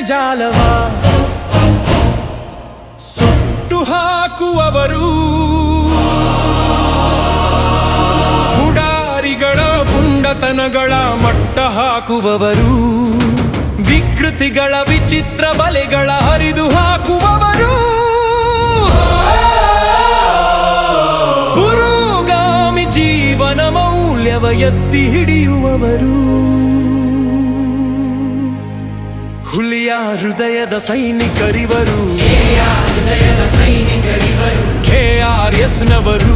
ಜಾಲವ. ಸುಟ್ಟು ಹಾಕುವವರು. ಪುಡಾರಿಗಳ ಪುಂಡತನಗಳ ಮಟ್ಟ ಹಾಕುವವರು. ವಿಕೃತಿಗಳ ವಿಚಿತ್ರ ಬಲೆಗಳ ಹರಿದು ಹಾಕುವವರು. ಪುರೋಗಾಮಿ ಜೀವನ ಮೌಲ್ಯವ ಎತ್ತಿ ಹಿಡಿಯುವವರು. ಹುಲಿಯ ಹೃದಯದ ಸೈನಿಕರಿವರು. ಕೆ ಆರ್ ಎಸ್ ನವರು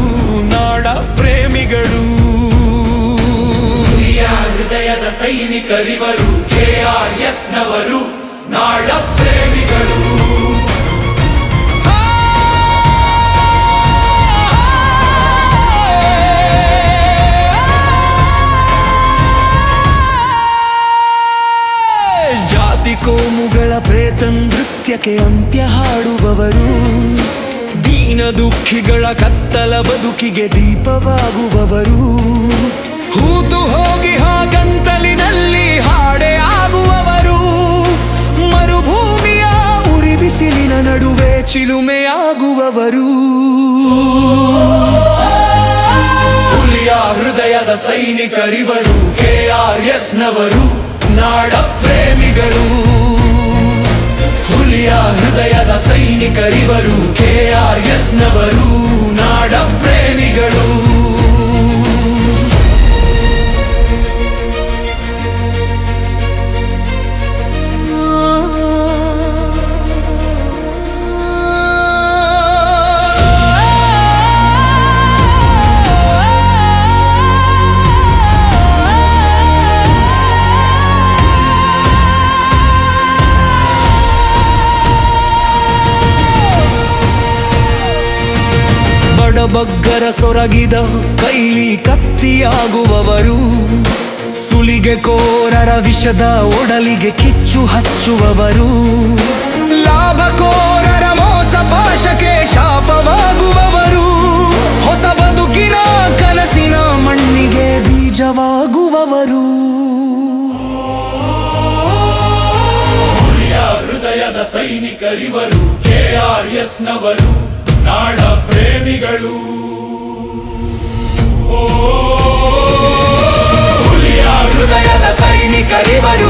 ನಾಡ ಪ್ರೇಮಿಗಳು. ಹುಲಿಯ ಹೃದಯದ ಸೈನಿಕರಿವರು ಕೆ ಆರ್ ಎಸ್ ನವರು ನಾಡ ಪ್ರೇಮಿಗಳು. ನೃತ್ಯಕ್ಕೆ ಅಂತ್ಯ ಹಾಡುವವರು. ದೀನ ದುಃಖಿಗಳ ಕತ್ತಲ ಬದುಕಿಗೆ ದೀಪವಾಗುವವರು. ಹೂತು ಹೋಗಿ ಹಾಗಂತಲಿನಲ್ಲಿ ಹಾಡೆ ಆಗುವವರು. ಮರುಭೂಮಿಯ ಉರಿ ಬಿಸಿಲಿನ ನಡುವೆ ಚಿಲುಮೆಯಾಗುವವರು. ಹುಲಿಯ ಹೃದಯದ ಸೈನಿಕರಿವರು, ಕೆ ಆರ್ ಎಸ್ ನವರು ನಾಡ ಪ್ರೇಮಿಗಳು. ಹೃದಯದ ಸೈನಿಕರಿವರು ಕೆ ಆರ್ ಎಸ್ ನವರು. ಬಡಬಗ್ಗರ ಸೊರಗಿದ ಕೈಲಿ ಕತ್ತಿಯಾಗುವವರು. ಸುಲಿಗೆ ಕೋರರ ವಿಷದ ಒಡಲಿಗೆ ಕಿಚ್ಚು ಹಚ್ಚುವವರು. ಲಾಭಕೋರರ ಮೋಸ ಪಾಶಕ್ಕೆ ಶಾಪವಾಗುವವರು. ಹೊಸ ಬದುಕಿನ ಕನಸಿನ ಮಣ್ಣಿಗೆ ಬೀಜವಾಗುವವರು. ಹೃದಯದ ಸೈನಿಕರಿವರು ಕೆ ಆರ್ ಎಸ್ ನವರು. ನಾಡ ಪ್ರೇಮಿಗಳು. ಹುಲಿಯ ಹೃದಯದ ಸೈನಿಕರಿವರು